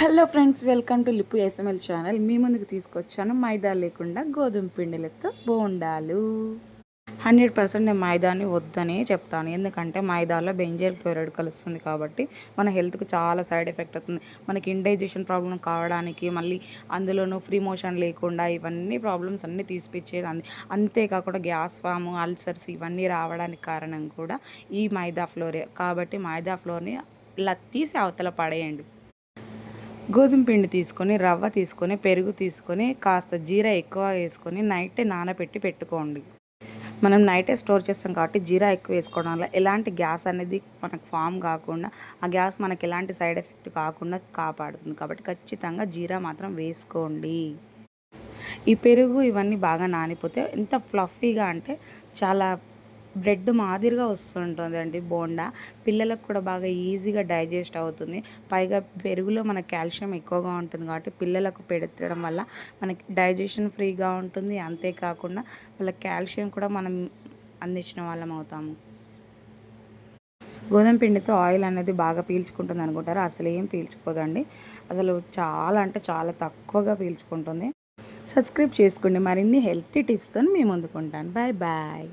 Hello friends welcome to Lippu SML channel. మీ ముందుకు తీసుకొచ్చాను మైదా లేకుండా గోధుమ పిండిలతో బోండాలు. హండ్రెడ్ పర్సెంట్ నేను మైదాని వద్దనే చెప్తాను. ఎందుకంటే మైదాలో బెంజైల్ క్లోరైడ్ కలుస్తుంది కాబట్టి మన హెల్త్కి చాలా సైడ్ ఎఫెక్ట్ అవుతుంది. మనకి ఇండైజెషన్ ప్రాబ్లం కావడానికి మళ్ళీ అందులోనూ ఫ్రీ మోషన్ లేకుండా ఇవన్నీ ప్రాబ్లమ్స్ అన్నీ తీసిపిచ్చేది అంది అంతేకాకుండా గ్యాస్ ఫామ్ అల్సర్స్ ఇవన్నీ రావడానికి కారణం కూడా ఈ మైదా ఫ్లోరే. కాబట్టి మైదా ఫ్లోర్ని ఇలా తీసి అవతల పడేయండి. గోధుమ పిండి తీసుకొని రవ్వ తీసుకొని పెరుగు తీసుకొని కాస్త జీరా ఎక్కువ వేసుకొని నైట్ నానబెట్టి పెట్టుకోండి. మనం నైటే స్టోర్ చేస్తాం కాబట్టి జీరా ఎక్కువ వేసుకోవడం వల్ల ఎలాంటి గ్యాస్ అనేది మనకు ఫామ్ కాకుండా ఆ గ్యాస్ మనకి ఎలాంటి సైడ్ ఎఫెక్ట్ కాకుండా కాపాడుతుంది. కాబట్టి ఖచ్చితంగా జీరా మాత్రం వేసుకోండి. ఈ పెరుగు ఇవన్నీ బాగా నానిపోతే ఎంత ఫ్లఫీగా అంటే చాలా బ్రెడ్ మాదిరిగా వస్తుంటుంది అండి బోండా. పిల్లలకు కూడా బాగా ఈజీగా డైజెస్ట్ అవుతుంది. పైగా పెరుగులో మన కాల్షియం ఎక్కువగా ఉంటుంది కాబట్టి పిల్లలకు పెడతడం వల్ల మనకి డైజెషన్ ఫ్రీగా ఉంటుంది. అంతేకాకుండా వాళ్ళ కాల్షియం కూడా మనం అందించిన వాళ్ళం అవుతాము. గోధుమ పిండితో ఆయిల్ అనేది బాగా పీల్చుకుంటుంది అనుకుంటారు? అసలు ఏం పీల్చుకోదండి. అసలు చాలా అంటే చాలా తక్కువగా పీల్చుకుంటుంది. సబ్స్క్రైబ్ చేసుకోండి. మరిన్ని హెల్తీ టిప్స్తో మేము ముందుకుంటాను బాయ్ బాయ్.